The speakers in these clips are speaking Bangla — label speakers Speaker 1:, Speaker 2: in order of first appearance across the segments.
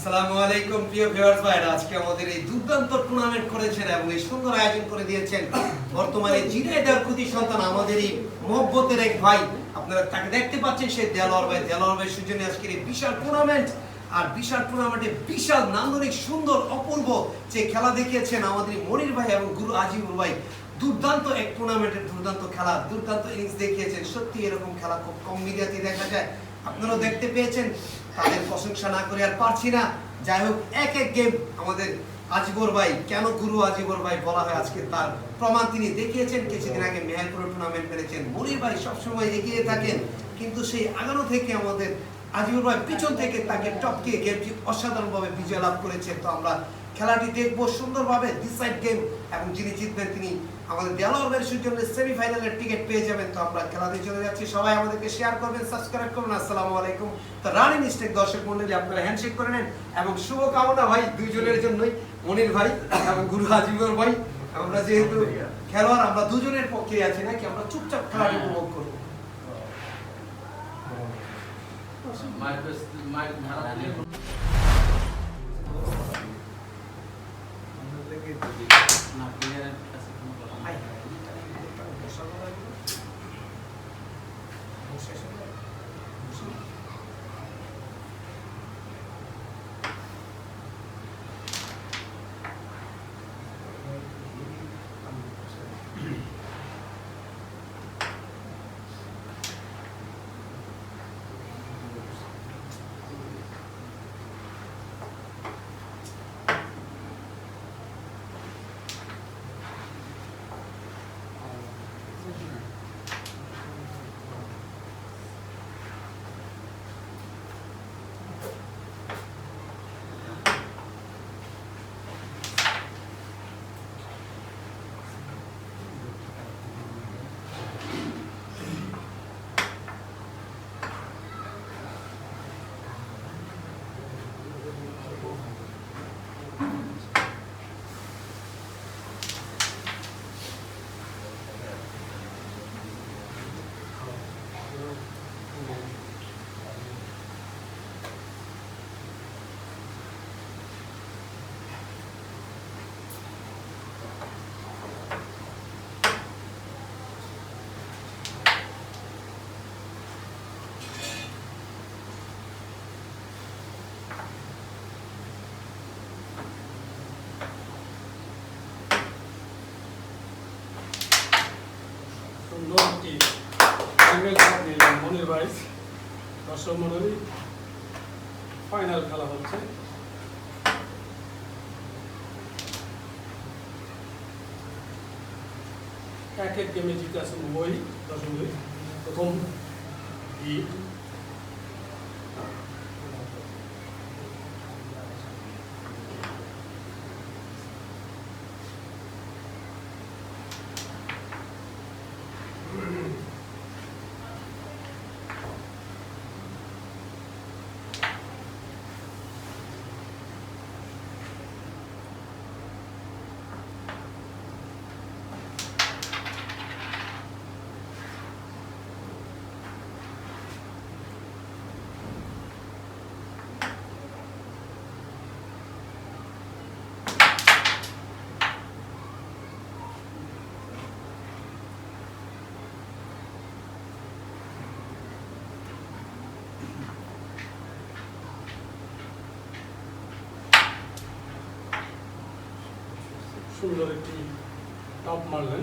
Speaker 1: আসসালামু আলাইকুম, প্রিয় ভিউয়ার্স আজকে আমাদের এই দুর্দান্ত টুর্নামেন্ট করেছেন এবং এই সুন্দর আয়োজন করে দিয়েছেন বর্তমানে সন্তান আমাদের এই মহব্বতের এক ভাই। আপনারা তাকে দেখতে পাচ্ছেন সেই দেলোয়ার ভাই দেলোয়ার ভাই সুজনে আজকের এই বিশাল টুর্নামেন্ট আর বিশাল টুর্নামেন্টে বিশাল নান্দনিক, সুন্দর, অপূর্ব যে খেলা দেখিয়েছেন আমাদের মনির ভাই এবং গুরু আজিবুর ভাই। দুর্দান্ত এক টুর্নামেন্টের দুর্দান্ত খেলা, দুর্দান্ত ইনিংস দেখিয়েছেন। সত্যি এরকম খেলা খুব কম মিডিয়াতে দেখা যায়। আপনারাও দেখতে পেয়েছেন, তাদের প্রশংসা না করে আর পারছি না। যাই হোক, এক এক গেম আমাদের আজিবর ভাই, কেন গুরু আজিবর ভাই বলা হয় আজকে তার প্রমাণ তিনি দেখিয়েছেন। কিছুদিন আগে মেহেরপুর টুর্নামেন্ট পেরেছেন মনির ভাই সবসময় এগিয়ে থাকেন, কিন্তু সেই আগানো থেকে আমাদের আজিবর ভাই পিছন থেকে তাকে টপকে গেমটি অসাধারণভাবে বিজয় লাভ করেছেন তো আমরা খেলাটি দেখব সুন্দরভাবে ডিসাইড গেম এবং যিনি জিতবেন তিনি আমাদের দেলোয়ার ভাইয়ের জন্য সেমিফাইনালের টিকিট পেয়ে যাবেন। তো আমরা খেলাতে চলে যাচ্ছি। সবাই আমাদেরকে শেয়ার করবেন সাবস্ক্রাইব করবেন। আসসালামু আলাইকুম। তো রানি মিস্টেক দর্শক মন্ডলী আপনারা হ্যান্ডশেক করে নেন। এবং শুভকামনা ভাই দুইজনের জন্যই, মনির ভাই এবং গুরু আজিবর ভাই। আমরা যেহেতু খেলোয়াড়, আমরা দুজনের পক্ষে আছি নাকি? আমরা চুপচাপ খেলাটি উপভোগ করব।
Speaker 2: মায়ের কাছ
Speaker 3: 今天 দর্শক ফাইনাল খেলা হচ্ছে। এক এক গেমে জিতে আছেন উভয়ই দশম মন্ডলী প্রথম হিট সুন্দর একটি টপ মারলেন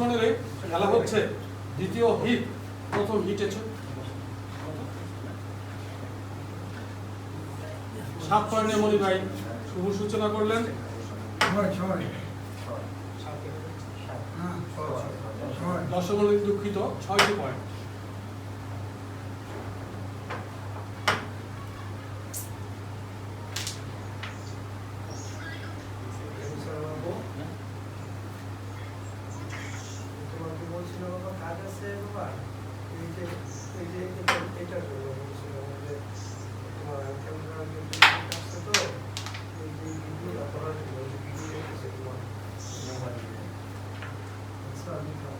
Speaker 3: মণ্ডলী, খেলা হচ্ছে দ্বিতীয় হিট প্রথম হিটে সাত পয়েন্টে মনি ভাই শুভ সূচনা করলেন।
Speaker 4: হ্যাঁ
Speaker 3: দর্শক দুঃখিত ছয়টি পয়েন্ট
Speaker 5: তোমাকে বলছিলাম বাবা কাজ আছে বাবা এই যে এই যে এটা এটার জন্য বলছিলাম যে তোমার ক্যামেরা আসছে তো এই যে ভিডিও করার জন্য ওই যে ভিডিও রেখেছে তোমার মোবাইলে আচ্ছা আমি খাওয়া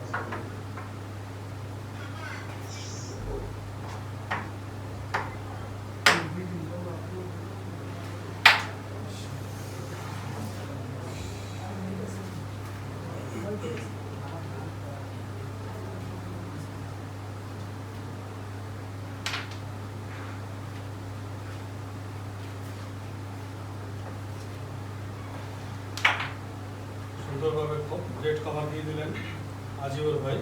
Speaker 3: সুন্দরভাবে গ্রেট কভার দিয়ে দিলেন আজিবর ভাই।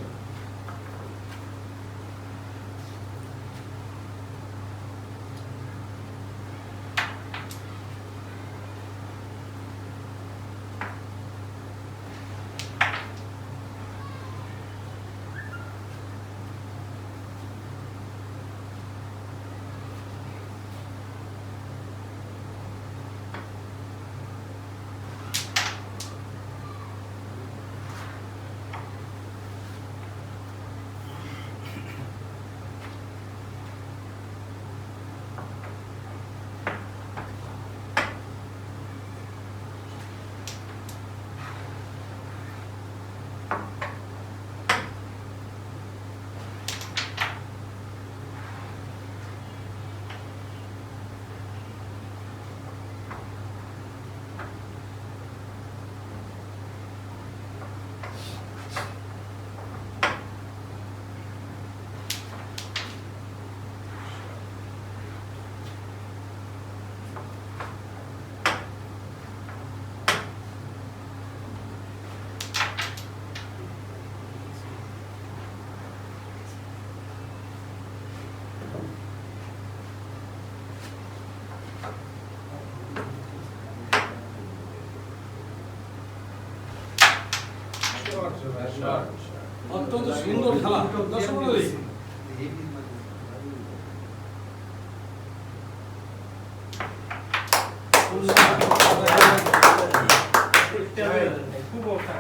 Speaker 3: অত্যন্ত সুন্দর খেলা। দর্শক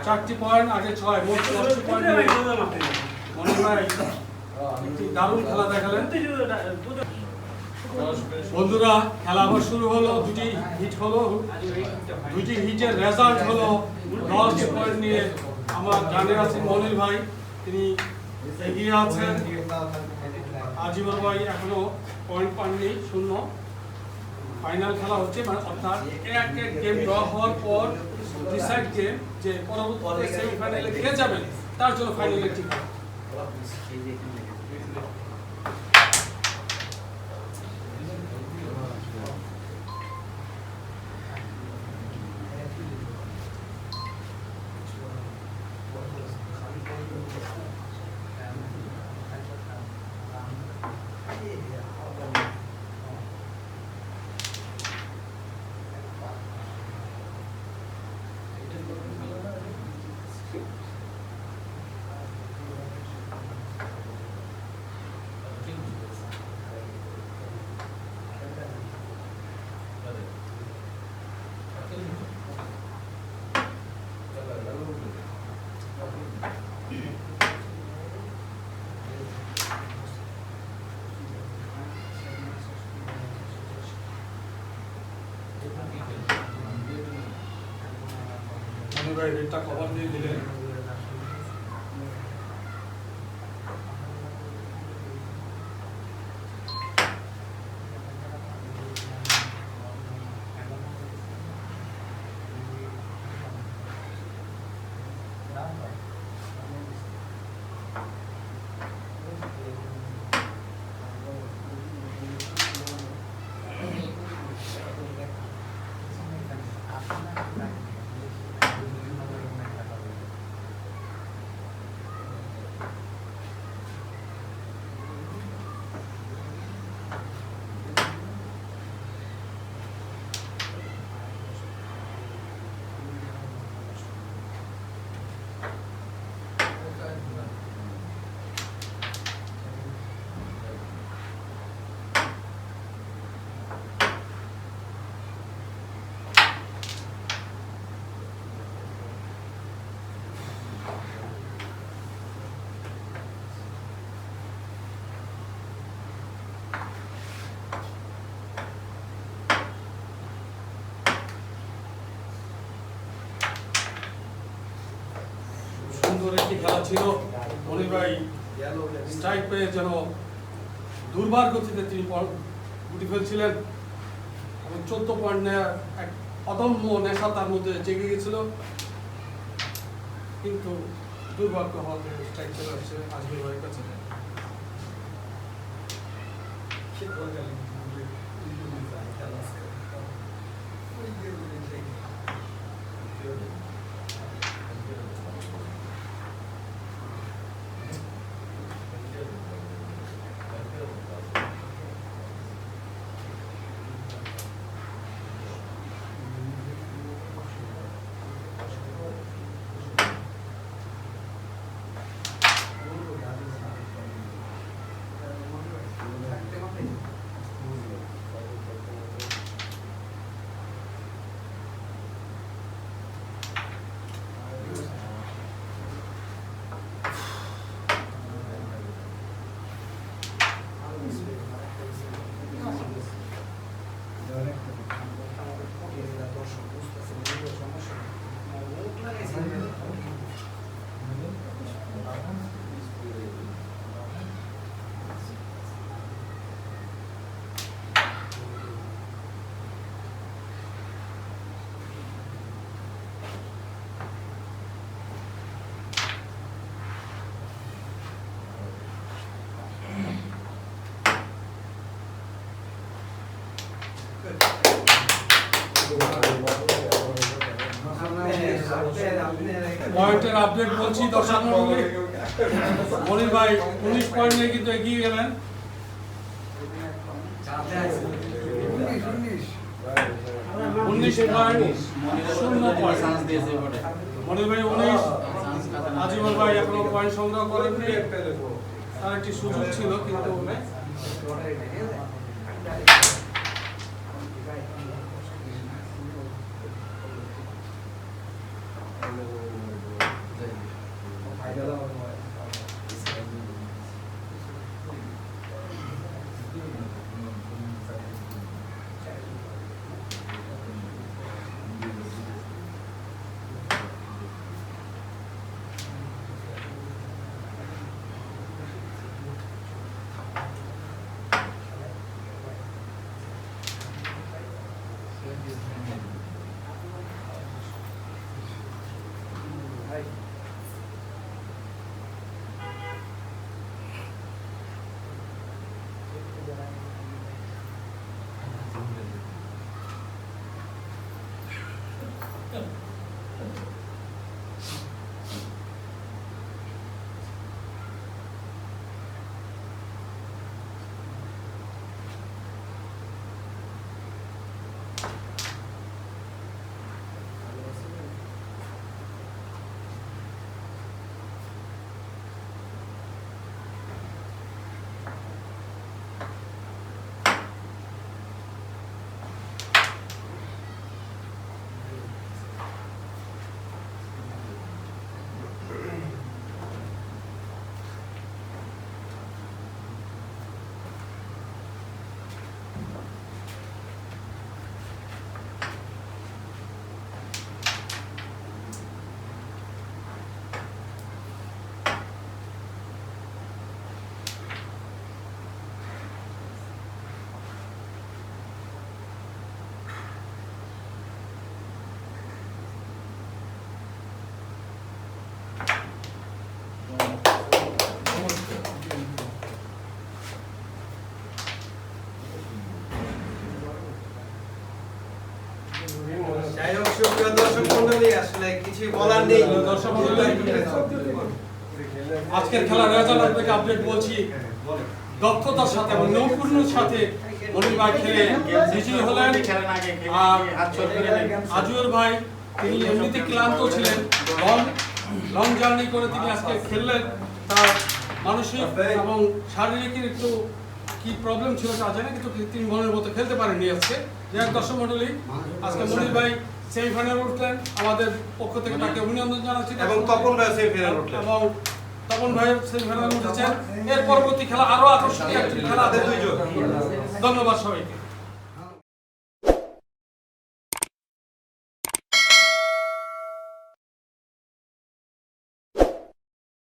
Speaker 3: চারটি পয়েন্ট, আগে ছয়, মোট দারুণ খেলা দেখালেন। বন্ধুরা, খেলা আবার শুরু হলো, দুটি হিট হলো, দুটি হিটের রেজাল্ট হলো, দশ পয়েন্ট নিয়ে। আমার গানে আছে মনির ভাই, তিনি এগিয়ে আছেন। আজিবর ভাই এখনও পয়েন্ট পাননি, শূন্য। ফাইনাল খেলা হচ্ছে মানে অর্থাৎ এক এক গেম ড্র হওয়ার পর ডিসাইড গেম যে পরবর্তী সেমিফাইনালে কে যাবেন, তার জন্য ফাইনালে ঠিক হবে
Speaker 5: মনির ভাই রেটটা কভার দিয়ে দিলেন সুন্দর একটি খেলা ছিল। মনির ভাই স্ট্রাইক পেয়ে যেন দুর্বার গতিতে তিনি গুটি ফেলছিলেন। এবং চোদ্দ পয়েন্ট নেওয়ার এক অদম্য নেশা তার মধ্যে জেগে গেছিল। কিন্তু দুর্ভাগ্য হওয়াতে স্ট্রাইক চলে আসছে আজমের ভাইয়ের কাছে। পয়েন্টের আপডেট বলছি, দর্শক মনির ভাই, উনিশ পয়েন্ট নিয়ে কিন্তু এগিয়ে গেলেন। মনির ভাই, উনিশ। ভাই সংগ্রহ করেননি। তার একটি ছিল, কিন্তু
Speaker 1: কিছু বলার নেই,
Speaker 3: দর্শক আজকের রেজাল্ট আপডেট বলছি, দক্ষতার সাথে এবং সাথে খেলে। বিজয়ী হলেন, আর ভাই, তিনি এমনিতে ক্লান্ত ছিলেন লং লং জার্নি করে তিনি আজকে খেললেন। তার মানসিক এবং শারীরিক একটু কি প্রবলেম ছিল তা জানে কিন্তু তিনি মনের মতো খেলতে পারেননি আজকে। যাই হোক, দর্শক মন্ডলী আজকে মনির ভাই সেমিফাইনাল উঠলেন। আমাদের পক্ষ থেকে তাকে অভিনন্দন জানাচ্ছি।
Speaker 1: এবং তপন ভাই সেমিফাইনাল উঠলেন।
Speaker 3: এবং তপন ভাই সেমিফাইনাল উঠেছেন। এর পরবর্তী খেলা আরও আকর্ষণীয় খেলা আছে।
Speaker 1: দুইজন।
Speaker 3: ধন্যবাদ সবাইকে।